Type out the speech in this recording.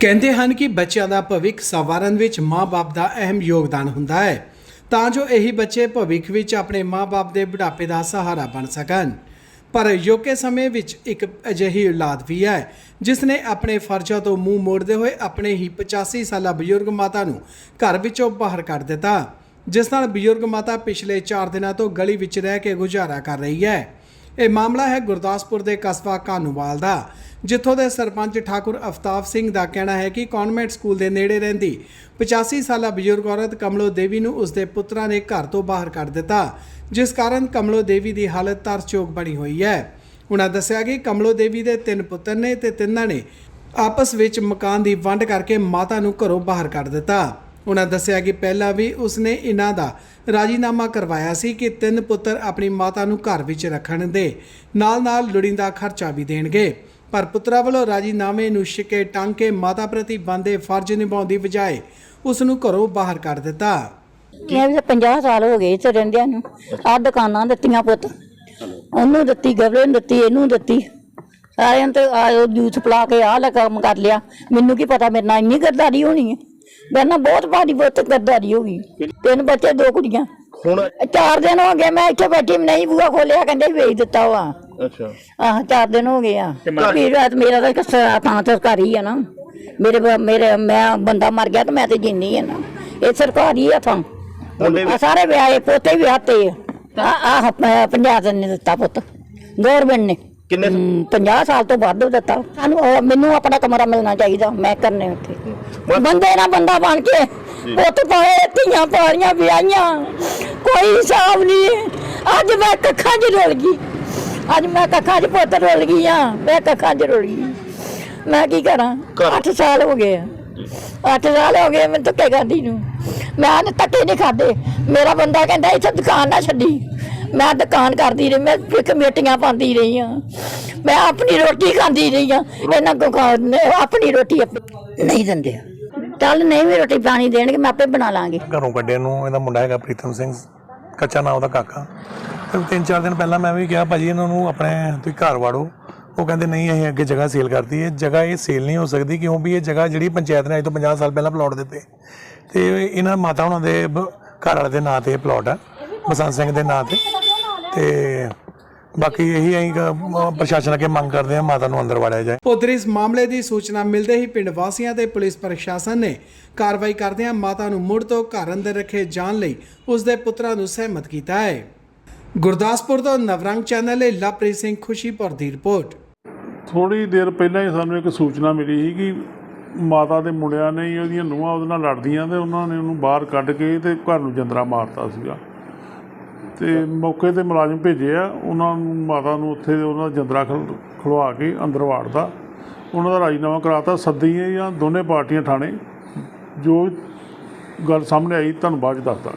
ਕਹਿੰਦੇ ਹਨ ਕਿ ਬੱਚਿਆਂ ਦਾ ਭਵਿੱਖ ਸਵਾਰਨ ਵਿੱਚ ਮਾਪੇ ਦਾ ਅਹਿਮ ਯੋਗਦਾਨ ਹੁੰਦਾ ਹੈ, ਤਾਂ ਜੋ ਇਹੀ ਬੱਚੇ ਭਵਿੱਖ ਵਿੱਚ ਆਪਣੇ ਮਾਪੇ ਦੇ ਬੁਢਾਪੇ ਦਾ ਸਹਾਰਾ ਬਣ ਸਕਣ। ਪਰ ਯੋਗੇ ਸਮੇਂ ਵਿੱਚ ਇੱਕ ਅਜਿਹੀ ਔਲਾਦ ਵੀ ਹੈ ਜਿਸ ਨੇ ਆਪਣੇ ਫਰਜ਼ਾਂ ਤੋਂ ਮੂੰਹ ਮੋੜਦੇ ਹੋਏ ਆਪਣੇ ਹੀ 85 ਸਾਲਾ ਬਜ਼ੁਰਗ ਮਾਤਾ ਨੂੰ ਘਰ ਵਿੱਚੋਂ ਬਾਹਰ ਕੱਢ ਦਿੱਤਾ, ਜਿਸ ਨਾਲ ਬਜ਼ੁਰਗ ਮਾਤਾ ਪਿਛਲੇ 4 ਦਿਨਾਂ ਤੋਂ ਗਲੀ ਵਿੱਚ ਰਹਿ ਕੇ ਗੁਜ਼ਾਰਾ ਕਰ ਰਹੀ ਹੈ। ਇਹ ਮਾਮਲਾ ਹੈ ਗੁਰਦਾਸਪੁਰ ਦੇ ਕਸਬਾ ਕਾਨੂੰਵਾਲ ਦਾ ਜਿੱਥੋਂ ਦੇ ਸਰਪੰਚ ਠਾਕੁਰ ਅਫਤਾਬ ਸਿੰਘ ਦਾ ਕਹਿਣਾ ਹੈ ਕਿ ਕਨਵੈਂਟ ਸਕੂਲ ਦੇ ਨੇੜੇ ਰਹਿੰਦੀ 85 ਸਾਲਾ ਬਜ਼ੁਰਗ ਔਰਤ ਕਮਲੋ ਦੇਵੀ ਨੂੰ ਉਸਦੇ ਪੁੱਤਰਾਂ ਨੇ ਘਰ ਤੋਂ ਬਾਹਰ ਕੱਢ ਦਿੱਤਾ, ਜਿਸ ਕਾਰਨ ਕਮਲੋ ਦੇਵੀ ਦੀ ਹਾਲਤ ਤਰਸਯੋਗ ਬਣੀ ਹੋਈ ਹੈ। ਉਹਨਾਂ ਦੱਸਿਆ ਕਿ ਕਮਲੋ ਦੇਵੀ ਦੇ ਤਿੰਨ ਪੁੱਤਰ ਨੇ ਤੇ ਤਿੰਨਾਂ ਨੇ ਆਪਸ ਵਿੱਚ ਮਕਾਨ ਦੀ ਵੰਡ ਕਰਕੇ ਮਾਤਾ ਨੂੰ ਘਰੋਂ ਬਾਹਰ ਕੱਢ ਦਿੱਤਾ। ਉਹਨਾਂ ਦੱਸਿਆ ਕਿ ਪਹਿਲਾਂ ਵੀ ਉਸਨੇ ਇਹਨਾਂ ਦਾ ਰਾਜੀਨਾਮਾ ਕਰਵਾਇਆ ਸੀ ਕਿ ਤਿੰਨ ਪੁੱਤਰ ਆਪਣੀ ਮਾਤਾ ਨੂੰ ਘਰ ਵਿੱਚ ਰੱਖਣ ਦੇ ਨਾਲ-ਨਾਲ ਲੋੜੀਂਦਾ ਖਰਚਾ ਵੀ ਦੇਣਗੇ। ਪਰ ਪੁੱਤਰਾਂ ਵੱਲੋਂ ਰਾਜੀਨਾਮੇ ਨੂੰ ਸ਼ਿਕੇ ਟੰਗ ਕੇ ਮਾਤਾ ਪ੍ਰਤੀ ਬੰਦੇ ਫਰਜ਼ ਨਿਭਾਉਣ ਦੀ ਬਜਾਏ ਉਸ ਨੂੰ ਘਰੋਂ ਬਾਹਰ ਕੱਢ ਦਿੱਤਾ। ਇਹ ਵੀ 50 ਸਾਲ ਹੋ ਗਏ ਇੱਥੇ ਰਹਿੰਦਿਆਂ ਨੂੰ। ਆਹ ਦੁਕਾਨਾਂ ਦਿੱਤੀਆਂ ਪੁੱਤ। ਉਹਨੂੰ ਦਿੱਤੀ ਗਵਲੇ ਨੂੰ ਦਿੱਤੀ ਇਹਨੂੰ ਦਿੱਤੀ। ਸਾਰਿਆਂ ਤੇ ਆਇਓ ਜੂਸ ਪਲਾ ਕੇ ਆਹ ਲੈ ਕੰਮ ਕਰ ਲਿਆ। ਮੈਨੂੰ ਕੀ ਪਤਾ ਮੇਰੇ ਨਾਲ ਇੰਨੀ ਗਰਦਾਰੀ ਹੋਣੀ ਹੈ। ਮੇਰੇ ਨਾਲ ਬਹੁਤ ਭਾਰੀ ਬਹੁਤ ਗਰਦਾਰੀ ਹੋ ਗਈ। ਤਿੰਨ ਬੱਚੇ ਦੋ ਕੁੜੀਆਂ। ਹੁਣ ਚਾਰ ਦਿਨ ਹੋ ਗਏ ਮੈਂ ਇੱਥੇ ਬੈਠੀ ਨਹੀਂ ਬੂਆ ਖੋਲਿਆ ਕਹਿੰਦੇ ਵੇਚ ਦਿੱਤਾ ਵਾ। ਅੱਛਾ। ਆਹ ਚਾਰ ਦਿਨ ਹੋ ਗਏ ਆ। ਵੀ ਰਾਤ ਮੇਰਾ ਤਾਂ ਇੱਕ ਸ- ਥਾਂ ਸਰਕਾਰੀ ਆ ਨਾ। ਮੇਰੇ ਬ- ਮੇਰੇ ਮੈਂ ਬੰਦਾ ਮਰ ਗਿਆ ਤਾਂ ਮੈਂ ਤੇ ਜਿੰਨੀ ਆ ਨਾ। ਇਹ ਸਰਕਾਰੀ ਆ ਮੁੰਡੇ ਆ ਸਾਰੇ ਵਿਆਹੇ ਪੋਤੇ ਵੀ ਆਤੇ ਆ। ਆਹ ਪੰਜਾਬ ਦੇ ਨੇ ਦਿੱਤਾ ਪੁੱਤ। ਗਵਰਨਮੈਂਟ ਨੇ। ਕਿੰਨੇ ਹਮ, 50 ਸਾਲ ਤੋਂ ਵੱਧ ਦਿੱਤਾ। ਸਾਨੂੰ ਉਹ- ਮੈਨੂੰ ਆਪਣਾ ਕਮਰਾ ਮਿਲਣਾ ਚਾਹੀਦਾ। ਮੈਂ ਕਰਨੇ ਉੱਥੇ। ਬੰਦੇ ਨਾ ਬੰਦਾ ਬਣ ਕੇ ਪੁੱਤ ਪਾਏ ਧੀਆਂ ਪਾਰੀਆਂ ਵਿਆਹੀਆਂ। ਕੋਈ ਹਿਸਾਬ ਨਹੀਂ ਅੱਜ ਮੈਂ ਕੱਖਾਂ 'ਚ ਰੁਲ ਗਈ। ਅੱਜ ਮੈਂ ਕੱਖਾਂ 'ਚ ਪੁੱਤ ਰੁਲ ਗਈ ਆ। ਮੈਂ ਕੱਖਾਂ 'ਚ ਰੁਲ ਗਈ। ਮੈਂ ਕੀ ਕਰਾਂ? ਘਰ- 8 ਸਾਲ ਹੋ ਗਏ ਆ। 8 ਸਾਲ ਹੋ ਗਏ ਮੈਨੂੰ ਧੱਕੇ ਖਾਂਦੀ ਨੂੰ। ਮੈਂ ਨੇ ਧੱਕੇ ਨਹੀਂ ਖਾਦੇ। ਮੇਰਾ ਬੰਦਾ ਕਹਿੰਦਾ ਇੱਥੇ ਦੁਕਾਨ ਨਾ ਛੱਡੀ। ਮੈਂ ਦੁਕਾਨ ਕਰਦੀ ਰਹੀ। ਮੈਂ ਵੀ ਕਮੇਟੀਆਂ ਪਾਉਂਦੀ ਰਹੀ ਆ। ਮੈਂ ਆਪਣੀ ਰੋਟੀ ਖਾਂਦੀ ਰਹੀ ਆ। ਇਹਨਾਂ ਕੋ ਖਾ- ਨੇ ਆਪਣੀ ਰੋਟੀ ਆਪ- ਨਹੀਂ ਦਿੰਦੇ। ਚੱਲ ਨਹੀਂ ਵੀ ਰੋਟੀ ਪਾਣੀ ਦੇਣਗੇ ਮੈਂ ਆਪੇ ਬਣਾ ਲਾਂਗੀ। ਘਰੋਂ ਕੱਢੇ ਨੂੰ। ਇਹਦਾ ਮੁੰਡਾ ਹੈਗਾ ਪ੍ਰੀਤਮ ਸਿੰਘ। ਕੱਚਾ ਨਾਮ ਉਹਦਾ ਕਾਕਾ। ਤਿੰਨ ਚਾਰ ਦਿਨ ਪਹਿਲਾਂ ਮੈਂ ਵੀ ਕਿਹਾ, ਭਾਜੀ, ਇਹਨਾਂ ਨੂੰ ਆਪਣੇ ਤੁਸੀਂ ਘਰ ਵਾੜੋ। ਉਹ ਕਹਿੰਦੇ, ਨਹੀਂ, ਅਸੀਂ ਅੱਗੇ ਜਗ੍ਹਾ ਸੇਲ ਕਰਤੀ ਹੈ। ਜਗ੍ਹਾ ਇਹ ਸੇਲ ਨਹੀਂ ਹੋ ਸਕਦੀ ਕਿਉਂ ਵੀ ਇਹ ਜਗ੍ਹਾ ਜਿਹੜੀ ਪੰਚਾਇਤ ਨੇ ਅੱਜ ਤੋਂ 50 ਸਾਲ ਪਹਿਲਾਂ ਪਲਾਟ ਦਿੱਤੇ। ਤੇ ਇਹਨਾਂ ਮਾਤਾ ਉਹਨਾਂ ਦੇ ਘਰ ਵਾਲੇ ਦੇ ਨਾਂ ਤੇ ਇਹ ਪਲਾਟ ਹੈ ਬਸੰਤ ਸਿੰਘ ਦੇ ਨਾਂ ਤੇ। ਤੇ ਬਾਕੀ ਇਹੀ ਅਸੀਂ ਪ੍ਰਸ਼ਾਸਨ ਅੱਗੇ ਮੰਗ ਕਰਦੇ ਹਾਂ ਮਾਤਾ ਨੂੰ ਅੰਦਰ ਵਾੜਿਆ ਜਾਏ। ਉਧਰ ਇਸ ਮਾਮਲੇ ਦੀ ਸੂਚਨਾ ਮਿਲਦੇ ਹੀ ਪਿੰਡ ਵਾਸੀਆਂ ਤੇ ਪੁਲਿਸ ਪ੍ਰਸ਼ਾਸਨ ਨੇ ਕਾਰਵਾਈ ਕਰਦਿਆਂ ਮਾਤਾ ਨੂੰ ਮੁੜ ਤੋਂ ਘਰ ਅੰਦਰ ਰੱਖੇ ਜਾਣ ਲਈ ਉਸ ਦੇ ਪੁੱਤਰਾਂ ਨੂੰ ਸਹਿਮਤ ਕੀਤਾ ਹੈ। ਗੁਰਦਾਸਪੁਰ ਤੋਂ ਨਵਰੰਗ ਚੈਨਲ ਲਈ ਲਵਪ੍ਰੀਤ ਸਿੰਘ ਖੁਸ਼ੀਪੁਰ ਦੀ ਰਿਪੋਰਟ। ਥੋੜੀ ਦੇਰ ਪਹਿਲਾਂ ਹੀ ਸਾਨੂੰ ਇੱਕ ਸੂਚਨਾ ਮਿਲੀ ਸੀ ਕਿ ਮਾਤਾ ਦੇ ਮੁੰਡਿਆਂ ਨੇ ਹੀ ਉਹਦੀਆਂ ਨੂੰਹਾਂ ਉਹਦੇ ਨਾਲ ਲੜਦੀਆਂ ਤੇ ਉਹਨਾਂ ਨੇ ਉਹਨੂੰ ਬਾਹਰ ਕੱਢ ਕੇ ਤੇ ਘਰ ਨੂੰ ਜੰਦਰਾ ਮਾਰਤਾ ਸੀਗਾ। ਤੇ ਮੌਕੇ ਤੇ ਮੁਲਾਜ਼ਮ ਭੇਜੇ ਆ, ਉਹਨਾਂ ਨੂੰ ਮਾਤਾ ਨੂੰ ਉੱਥੇ ਉਹਨਾਂ ਦਾ ਜੰਦਰਾ ਖਲ- ਖਲਵਾ ਕੇ ਅੰਦਰ ਵਾੜਦਾ ਉਹਨਾਂ ਦਾ ਰਾਜੀਨਾਮਾ ਕਰਾਤਾ ਸੱਦੀ ਜਾਂ ਦੋਨੇ ਪਾਰਟੀਆਂ ਥਾਣੇ। ਜੋ ਗੱਲ ਸਾਹਮਣੇ ਆਈ ਤੁਹਾਨੂੰ ਬਾਅਦ ਦੱਸਦਾ।